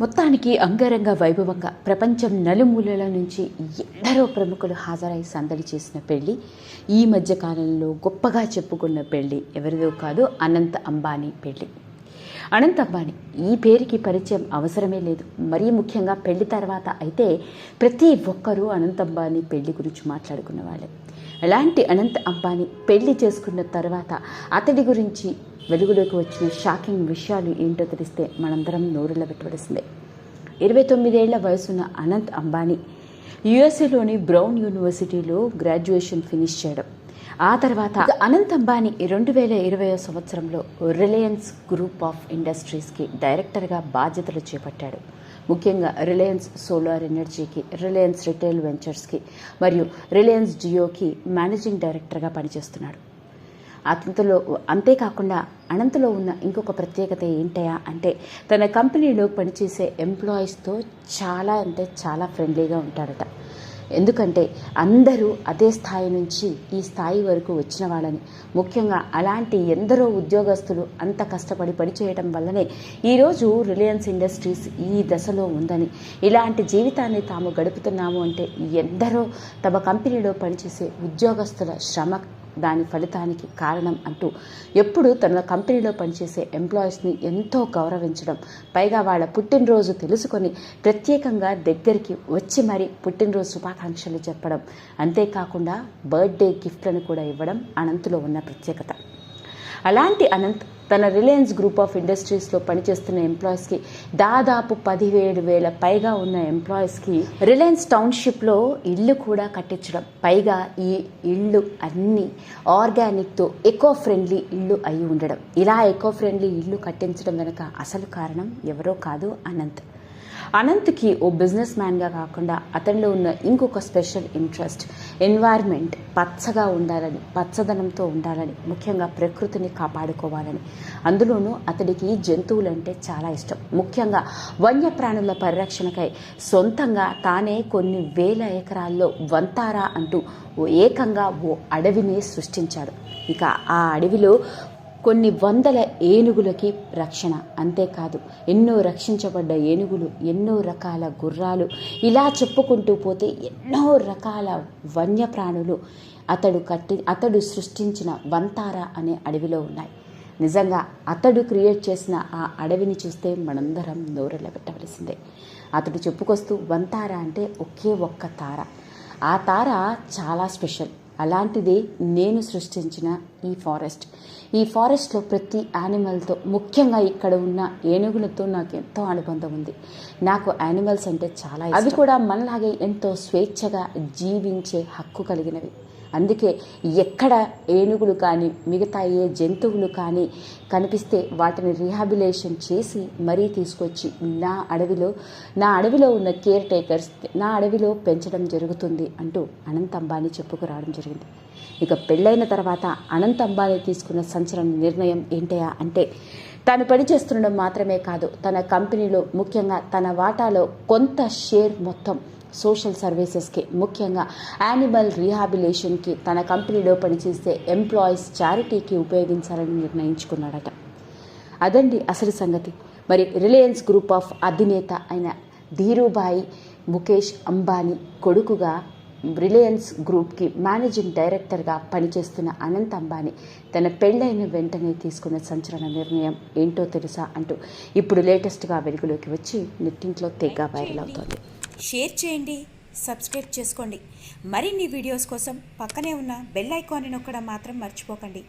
మొత్తానికి అంగరంగ వైభవంగా ప్రపంచం నలుమూలల నుంచి ఎందరో ప్రముఖులు హాజరై సందడి చేసిన పెళ్ళి ఈ మధ్య కాలంలో గొప్పగా చెప్పుకున్న పెళ్ళి ఎవరిదో కాదు అనంత అంబానీ పెళ్ళి. అనంత్ అంబానీ ఈ పేరుకి పరిచయం అవసరమే లేదు. మరీ ముఖ్యంగా పెళ్ళి తర్వాత అయితే ప్రతి ఒక్కరూ అనంత అంబానీ పెళ్ళి గురించి మాట్లాడుకున్న వాళ్ళే. అలాంటి అనంత్ అంబానీ పెళ్ళి చేసుకున్న తర్వాత అతడి గురించి వెలుగులోకి వచ్చిన షాకింగ్ విషయాలు ఏంటో తెలిస్తే మనందరం నోరులో పెట్టవలసిందే ఇరవై తొమ్మిదేళ్ళ వయసున్న అనంత్ అంబానీ యుఎస్ఏలోని బ్రౌన్ యూనివర్సిటీలో గ్రాడ్యుయేషన్ ఫినిష్ చేయడం. ఆ తర్వాత అనంత్ అంబానీ రెండు వేల ఇరవై సంవత్సరంలో రిలయన్స్ గ్రూప్ ఆఫ్ ఇండస్ట్రీస్కి డైరెక్టర్గా బాధ్యతలు చేపట్టాడు. ముఖ్యంగా రిలయన్స్ సోలార్ ఎనర్జీకి రిలయన్స్ రిటైల్ వెంచర్స్కి మరియు రిలయన్స్ జియోకి మేనేజింగ్ డైరెక్టర్గా పనిచేస్తున్నాడు. అతనిలో అంతేకాకుండా అనంతలో ఉన్న ఇంకొక ప్రత్యేకత ఏంటయా అంటే తన కంపెనీలో పనిచేసే ఎంప్లాయీస్తో చాలా అంటే చాలా ఫ్రెండ్లీగా ఉంటాడట ఎందుకంటే అందరూ అదే స్థాయి నుంచి ఈ స్థాయి వరకు వచ్చిన వాళ్ళని. ముఖ్యంగా అలాంటి ఎందరో ఉద్యోగస్తులు అంత కష్టపడి పనిచేయడం వల్లనే ఈరోజు రిలయన్స్ ఇండస్ట్రీస్ ఈ దశలో ఉందని. ఇలాంటి జీవితాన్ని తాము గడుపుతున్నాము అంటే ఎందరో తమ కంపెనీలో పనిచేసే ఉద్యోగస్తుల శ్రమ దాని ఫలితానికి కారణం అంటూ ఎప్పుడు తన కంపెనీలో పనిచేసే ఎంప్లాయీస్ని ఎంతో గౌరవించడం. పైగా వాళ్ళ పుట్టినరోజు తెలుసుకొని ప్రత్యేకంగా దగ్గరికి వచ్చి మరి పుట్టినరోజు శుభాకాంక్షలు చెప్పడం. అంతేకాకుండా బర్త్డే గిఫ్ట్లను కూడా ఇవ్వడం అనంత్లో ఉన్న ప్రత్యేకత. అలాంటి అనంత్ తన రిలయన్స్ గ్రూప్ ఆఫ్ ఇండస్ట్రీస్లో పనిచేస్తున్న ఎంప్లాయీస్కి దాదాపు పదివేడు వేల పైగా ఉన్న ఎంప్లాయీస్కి రిలయన్స్ టౌన్షిప్లో ఇల్లు కూడా కట్టించడం. పైగా ఈ ఇళ్ళు అన్నీ ఆర్గానిక్తో ఎకో ఫ్రెండ్లీ ఇల్లు అయి ఉండడం. ఇలా ఎకో ఫ్రెండ్లీ ఇల్లు కట్టించడం వెనుక అసలు కారణం ఎవరో కాదు అనంత్. అనంత్కి ఓ బిజినెస్ మ్యాన్గా కాకుండా అతనిలో ఉన్న ఇంకొక స్పెషల్ ఇంట్రెస్ట్ ఎన్వైర్న్మెంట్ పచ్చగా ఉండాలని పచ్చదనంతో ఉండాలని ముఖ్యంగా ప్రకృతిని కాపాడుకోవాలని. అందులోనూ అతడికి జంతువులంటే చాలా ఇష్టం. ముఖ్యంగా వన్యప్రాణుల పరిరక్షణకై సొంతంగా తానే కొన్ని వేల ఎకరాల్లో వంతారా అంటూ ఓ ఏకంగా ఓ అడవిని సృష్టించాడు. ఇక ఆ అడవిలో కొన్ని వందల ఏనుగులకి రక్షణ. అంతేకాదు ఎన్నో రక్షించబడ్డ ఏనుగులు ఎన్నో రకాల గుర్రాలు ఇలా చెప్పుకుంటూ పోతే ఎన్నో రకాల వన్యప్రాణులు అతడు కట్టి అతడు సృష్టించిన వంతారా అనే అడవిలో ఉన్నాయి. నిజంగా అతడు క్రియేట్ చేసిన ఆ అడవిని చూస్తే మనందరం నోరెళ్ళ పెట్టవలసిందే. అతడు చెప్పుకొస్తూ వంతార అంటే ఒకే ఒక్క తార. ఆ తార చాలా స్పెషల్. అలాంటిది నేను సృష్టించిన ఈ ఫారెస్ట్. ఈ ఫారెస్ట్లో ప్రతి యానిమల్తో ముఖ్యంగా ఇక్కడ ఉన్న ఏనుగులతో నాకు ఎంతో అనుబంధం ఉంది. నాకు యానిమల్స్ అంటే చాలా అవి కూడా మనలాగే ఎంతో స్వేచ్ఛగా జీవించే హక్కు కలిగినవి. అందుకే ఎక్కడ ఏనుగులు కానీ మిగతా ఏ జంతువులు కానీ కనిపిస్తే వాటిని రీహాబిలేషన్ చేసి మరీ తీసుకొచ్చి నా అడవిలో నా అడవిలో ఉన్న కేర్ టేకర్స్ నా అడవిలో పెంచడం జరుగుతుంది అంటూ అనంత్ అంబానీ చెప్పుకురావడం జరిగింది. ఇక పెళ్ళైన తర్వాత అనంత్ అంబానీ తీసుకున్న సంచలన నిర్ణయం ఏంటయా అంటే తాను పనిచేస్తుండడం మాత్రమే కాదు తన కంపెనీలో ముఖ్యంగా తన వాటాలో కొంత షేర్ మొత్తం సోషల్ సర్వీసెస్కి ముఖ్యంగా యానిమల్ రీహాబిలేషన్కి తన కంపెనీలో పనిచేసే ఎంప్లాయీస్ చారిటీకి ఉపయోగించాలని నిర్ణయించుకున్నాడట. అదండి అసలు సంగతి. మరి రిలయన్స్ గ్రూప్ ఆఫ్ అధినేత అయిన ధీరుభాయ్ ముఖేష్ అంబానీ కొడుకుగా రిలయన్స్ గ్రూప్కి మేనేజింగ్ డైరెక్టర్గా పనిచేస్తున్న అనంత్ అంబానీ తన పెళ్ళైన వెంటనే తీసుకున్న సంచలన నిర్ణయం ఏంటో తెలుసా అంటూ ఇప్పుడు లేటెస్ట్గా వెలుగులోకి వచ్చి నెట్టింట్లో తెగ వైరల్ అవుతోంది. షేర్ చేయండి సబ్స్క్రైబ్ చేసుకోండి. మరిన్ని వీడియోస్ కోసం పక్కనే ఉన్న బెల్ ఐకాన్ని నొక్కడం మాత్రం మర్చిపోకండి.